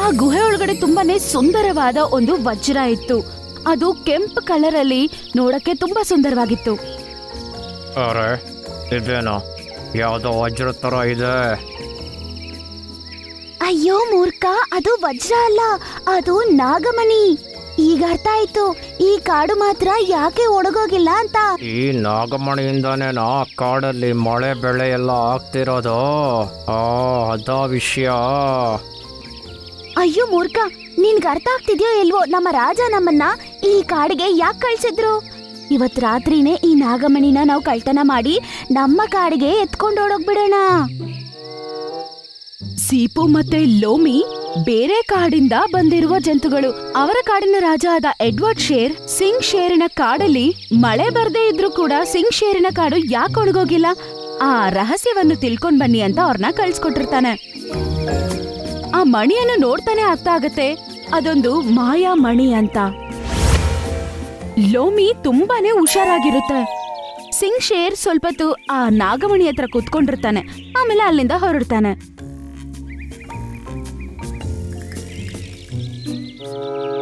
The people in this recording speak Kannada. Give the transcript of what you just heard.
ಆ ಗುಹೆ ಒಳಗಡೆ ತುಂಬಾನೇ ಸುಂದರವಾದ ಒಂದು ವಜ್ರ ಇತ್ತು. ಅದು ಕೆಂಪು ಕಲರ್ ಅಲ್ಲಿ ನೋಡಕ್ಕೆ ತುಂಬಾ ಸುಂದರವಾಗಿತ್ತು. ಅರೆ ಇದೇನೋ? ಯಾವುದೋ ವಜ್ರ ಥರ ಇದೆ. ಅಯ್ಯೋ ಮೂರ್ಖ ಅದು ವಜ್ರ ಅಲ್ಲ ಅದು ನಾಗಮಣಿ. ಈಗ ಅರ್ಥ ಆಯ್ತು ಈ ಕಾಡು ಮಾತ್ರ ಯಾಕೆ ಒಣಗೋಗಿಲ್ಲ ಅಂತ. ಈ ನಾಗಮಣಿಯಿಂದಾನೇನಾ ಕಾಡಲ್ಲಿ ಮಳೆ ಬೆಳೆ ಎಲ್ಲ ಆಗ್ತಿರೋದು. ಆ ಅದ ವಿಷಯ. ಅಯ್ಯೋ ಮೂರ್ಖ, ನಿನ್ಗೆ ಅರ್ಥ ಆಗ್ತಿದ್ಯೋ ಇಲ್ವೋ? ನಮ್ಮ ರಾಜ ನಮ್ಮನ್ನ ಈ ಕಾಡಿಗೆ ಯಾಕೆ ಕಳ್ಸಿದ್ರು? ಇವತ್ ರಾತ್ರಿನೇ ಈ ನಾಗಮಣಿನ ನಾವು ಕಳ್ತನ ಮಾಡಿ ನಮ್ಮ ಕಾಡಿಗೆ ಎತ್ಕೊಂಡೋಡೋಗ್ಬಿಡೋಣ ಸೀಪು ಮತ್ತೆ ಲೋಮಿ ಬೇರೆ ಕಾಡಿಂದ ಬಂದಿರುವ ಜಂತುಗಳು. ಅವರ ಕಾಡಿನ ರಾಜ ಆದ ಎಡ್ವರ್ಡ್ ಶೇರ್ ಸಿಂಗ್ ಶೇರಿನ ಕಾಡಲ್ಲಿ ಮಳೆ ಬರದೇ ಇದ್ರೂ ಕೂಡ ಸಿಂಗ್ ಶೇರಿನ ಕಾಡು ಯಾಕೆ ಒಣಗೋಗಿಲ್ಲ? ಆ ರಹಸ್ಯವನ್ನು ತಿಳ್ಕೊಂಡ್ ಬನ್ನಿ ಅಂತ ಅವ್ರನ್ನ ಕಳ್ಸ್ಕೊಟ್ಟಿರ್ತಾನೆ. ಆ ಮಣಿಯನ್ನು ನೋಡ್ತಾನೆ ಅರ್ಥ ಆಗತ್ತೆ. ಅದೊಂದು ಮಾಯಾ ಮಣಿ ಅಂತ. ಲೋಮಿ ತುಂಬಾನೇ ಹುಷಾರಾಗಿರುತ್ತೆ. ಸಿಂಗ್ ಶೇರ್ ಸ್ವಲ್ಪತ್ತು ಆ ನಾಗಮಣಿ ಹತ್ರ ಕುತ್ಕೊಂಡಿರ್ತಾನೆ. ಆಮೇಲೆ ಅಲ್ಲಿಂದ ಹೊರಡ್ತಾನೆ.